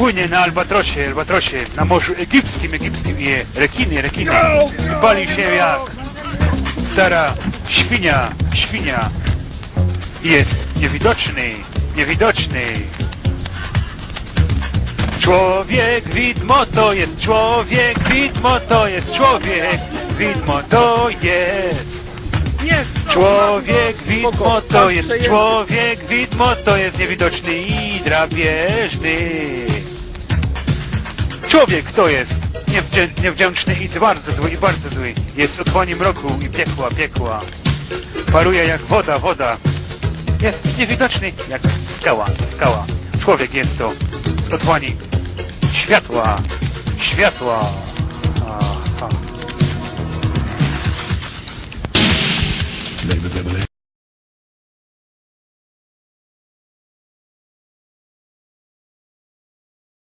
Płynie na albatrosie, albatrosie, na morzu egipskim, egipskim je rekiny, rekiny. Pali się jak stara świnia, świnia. Jest niewidoczny, niewidoczny. Człowiek widmo to jest człowiek, widmo to jest człowiek, widmo to jest. Człowiek widmo to jest człowiek widmo to jest niewidoczny i drapieżny. Człowiek to jest niewdzię- niewdzięczny i bardzo zły i bardzo zły. Jest otchłaniem mroku i piekła, piekła. Paruje jak woda, woda. Jest niewidoczny jak skała, skała. Człowiek jest to z otchłani światła, światła.